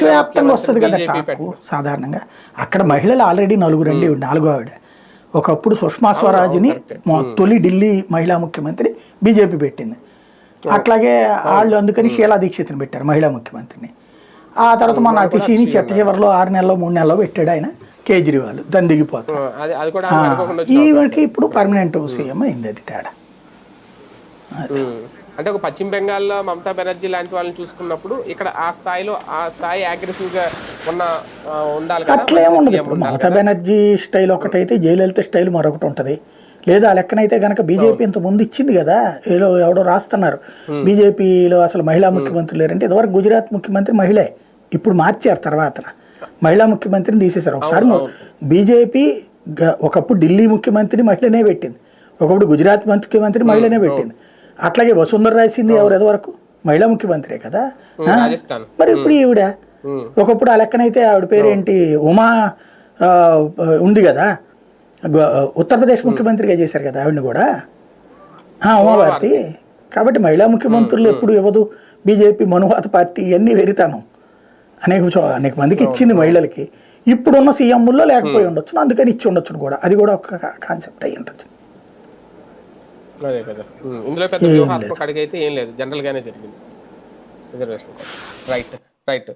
దేశవ్యాప్తంగా వస్తుంది కదా టాకు సాధారణంగా. అక్కడ మహిళలు ఆల్రెడీ నలుగురు అండి నాలుగో ఆవిడ. ఒకప్పుడు సుష్మా స్వరాజ్ని తొలి ఢిల్లీ మహిళా ముఖ్యమంత్రి బీజేపీ పెట్టింది. అట్లాగే వాళ్ళు అందుకని షీలా దీక్షిత్ని పెట్టారు మహిళా ముఖ్యమంత్రిని. ఆ తర్వాత మన అతిశీని చెట్ట చివరిలో ఆరు నెలలో మూడు నెలలో పెట్టాడు ఆయన కేజ్రీవాల్ దాన్ని అనుకోకుండా ఈవిడికి ఇప్పుడు పర్మనెంట్ సీఎం అయింది అది తేడా. అంటే ఒక పశ్చిమ బెంగాల్లో మమతా బెనర్జీ లాంటి వాళ్ళని చూసుకున్నప్పుడు ఇక్కడ ఆ స్థాయిలో ఆ స్థాయి అగ్రెసివ్గా ఉన్న ఉండాలి అట్లా ఏముండదు ఇప్పుడు మమతా బెనర్జీ స్టైల్ ఒకటైతే జయలలిత స్టైల్ మరొకటి ఉంటుంది. లేదా ఆ లెక్కనైతే కనుక బీజేపీ ఇంత ముందు ఇచ్చింది కదా ఏదో ఎవడో రాస్తున్నారు. బీజేపీలో అసలు మహిళా ముఖ్యమంత్రి లేరంటే ఇదివరకు గుజరాత్ ముఖ్యమంత్రి మహిళే. ఇప్పుడు మార్చారు తర్వాత మహిళా ముఖ్యమంత్రిని తీసేశారు. ఒకసారి బీజేపీ ఒకప్పుడు ఢిల్లీ ముఖ్యమంత్రి మహిళనే పెట్టింది. ఒకప్పుడు గుజరాత్ ముఖ్యమంత్రి మహిళనే పెట్టింది. అట్లాగే వసుంధర రాయ్ సింధ్ ఎవరు ఇదివరకు మహిళా ముఖ్యమంత్రే కదా? మరి ఇప్పుడు ఈవిడ. ఒకప్పుడు ఆ లెక్కనైతే ఆవిడ పేరేంటి ఉమా ఉంది కదా? ఉత్తరప్రదేశ్ ముఖ్యమంత్రిగా చేశారు కదా ఆవిడని కూడా? ఆ, ఉమాభారతి. కాబట్టి మహిళా ముఖ్యమంత్రులు ఎప్పుడు ఇవ్వదు. బీజేపీ మనువాత పార్టీ ఇవన్నీ వెరితాను. అనేక అనేక మందికి ఇచ్చింది మహిళలకి. ఇప్పుడున్న సీఎంల్లో లేకపోయి ఉండొచ్చు అందుకని ఇచ్చి ఉండొచ్చు కూడా. అది కూడా ఒక కాన్సెప్ట్ అయ్యి ఉండొచ్చు. అదే కదా. ఇందులో పెద్ద వ్యూహాత్మక అడిగైతే ఏం లేదు. జనరల్ గానే జరిగింది. Reservation right right